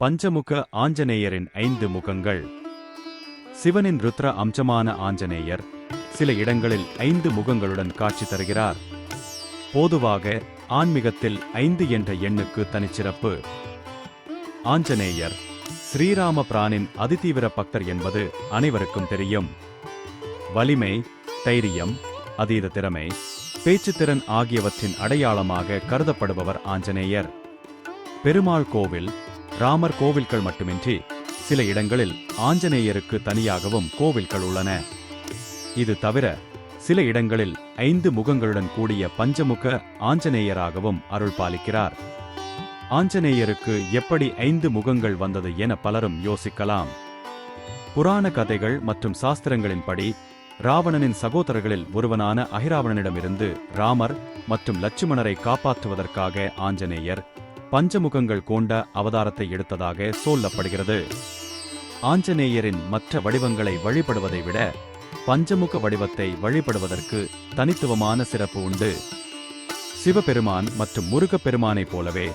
பஞ்சமுக ஆஞ்சநேயரின் ஐந்து முகங்கள். சிவனின் ருத்ர அம்சமான ஆஞ்சநேயர் சில இடங்களில் ஐந்து முகங்களுடன் காட்சி தருகிறார். பொதுவாக ஆன்மீகத்தில் ஐந்து என்ற எண்ணுக்கு தனிச்சிறப்பு. ஆஞ்சநேயர் ஸ்ரீராம பிரானின் அதிதீவிர பக்தர் என்பது அனைவருக்கும் தெரியும். வலிமை தைரியம் அதீத திறமை பேச்சுத்திறன் ஆகியவற்றின் அடையாளமாக கருதப்படுபவர் ஆஞ்சநேயர். பெருமாள் கோவில் ராமர் கோவில்கள் மட்டுமின்றி சில இடங்களில் ஆஞ்சநேயருக்கு தனியாகவும் கோவில்கள் உள்ளன. இது தவிர சில இடங்களில் ஐந்து முகங்களுடன் கூடிய பஞ்சமுக ஆஞ்சநேயராகவும் அருள் பாலிக்கிறார். ஆஞ்சநேயருக்கு எப்படி ஐந்து முகங்கள் வந்தது என பலரும் யோசிக்கலாம். புராண கதைகள் மற்றும் சாஸ்திரங்களின்படி ராவணனின் சகோதரர்களில் ஒருவனான அகிராவணனிடமிருந்து ராமர் மற்றும் லட்சுமணரை காப்பாற்றுவதற்காக ஆஞ்சநேயர் பஞ்சமுகங்கள் கொண்ட அவதாரத்தை எடுத்ததாக சொல்லப்படுகிறது. ஆஞ்சநேயரின் மற்ற வடிவங்களை வழிபடுவதை விட பஞ்சமுக வடிவத்தை வழிபடுவதற்கு தனித்துவமான சிறப்பு உண்டு. சிவபெருமான் மற்றும் முருகப்பெருமானைப் போலவே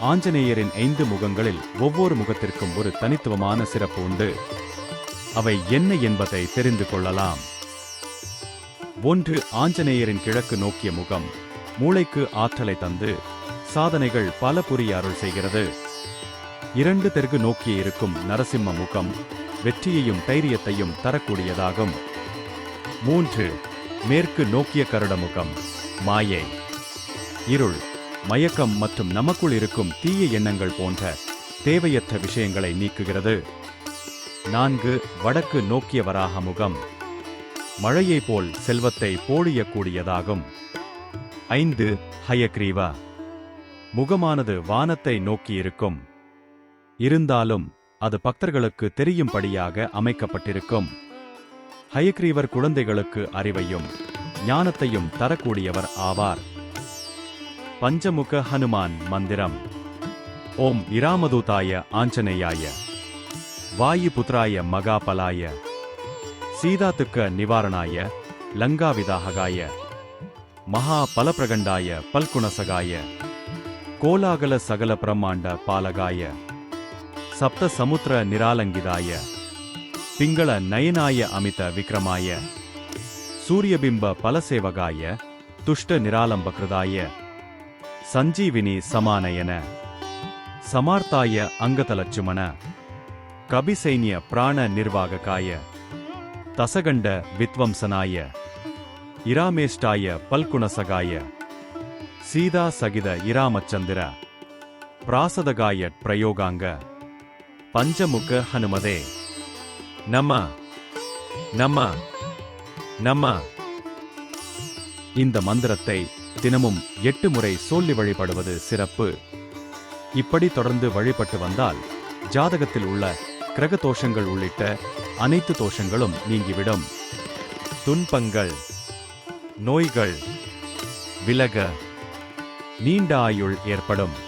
ஆஞ்சநேயரின் ஐந்து முகங்களில் ஒவ்வொரு முகத்திற்கும் ஒரு தனித்துவமான சிறப்பு உண்டு. அவை என்ன என்பதை தெரிந்து கொள்ளலாம். ஒன்று ஆஞ்சநேயரின் கிழக்கு நோக்கிய முகம் மூளைக்கு ஆற்றலை தந்து சாதனைகள் பல புரிய அருள் செய்கிறது. இரண்டு தெற்கு நோக்கி இருக்கும் நரசிம்ம முகம் வெற்றியையும் தைரியத்தையும் தரக்கூடியதாகும். மூன்று மேற்கு நோக்கிய கருட முகம் மாயை. இருள் மயக்கம் மற்றும் நமக்குள் இருக்கும் தீய எண்ணங்கள் போன்ற தேவையற்ற விஷயங்களை நீக்குகிறது. நான்கு வடக்கு நோக்கிய வராக முகம் மழையைப் போல் செல்வத்தை போழியக்கூடியதாகும். ஐந்து ஹயக்ரீவா. முகமானது வானத்தை நோக்கியிருக்கும். இருந்தாலும் அது பக்தர்களுக்கு தெரியும்படியாக அமைக்கப்பட்டிருக்கும். ஹயக்ரீவர் குழந்தைகளுக்கு அறிவையும் ஞானத்தையும் தரக்கூடியவர் ஆவார். பஞ்சமுக ஹனுமான் மந்திரம். ஓம் இராமதூதாய ஆஞ்சநேயாய. வாயுபுத்ராய மகாபலாய. சீதாத்துக்க நிவாரணாய லங்காவிதாககாய. மகா பலப்பிரகண்டாய பல்குணசகாய. கோலாகல சகல பிரம்மாண்ட பாலகாய சப்த சமுத்திர நிராலங்கிதாய பிங்கள நயனாய அமித விக்ரமாய சூரியபிம்ப பலசேவகாய துஷ்ட நிராலம்பகிருதாய சஞ்சீவினி சமானயன சமார்த்தாய அங்கதலச்சுமன கபிசைன்ய பிராண நிர்வாககாய தசகண்ட வித்வம்சனாய இராமேஷ்டாய பல்குணசகாய சீதா சகித இராமச்சந்திர பிராசதகாய பிரயோகாங்க பஞ்சமுக ஹனுமதே. நம்ம நம்ம நம்ம இந்த மந்திரத்தை தினமும் எட்டு முறை சொல்லி வழிபடுவது சிறப்பு. இப்படி தொடர்ந்து வழிபட்டு வந்தால் ஜாதகத்தில் உள்ள கிரக தோஷங்கள் உள்ளிட்ட அனைத்து தோஷங்களும் நீங்கிவிடும். துன்பங்கள் நோய்கள் விலக நீண்ட ஆயுள் ஏற்படும்.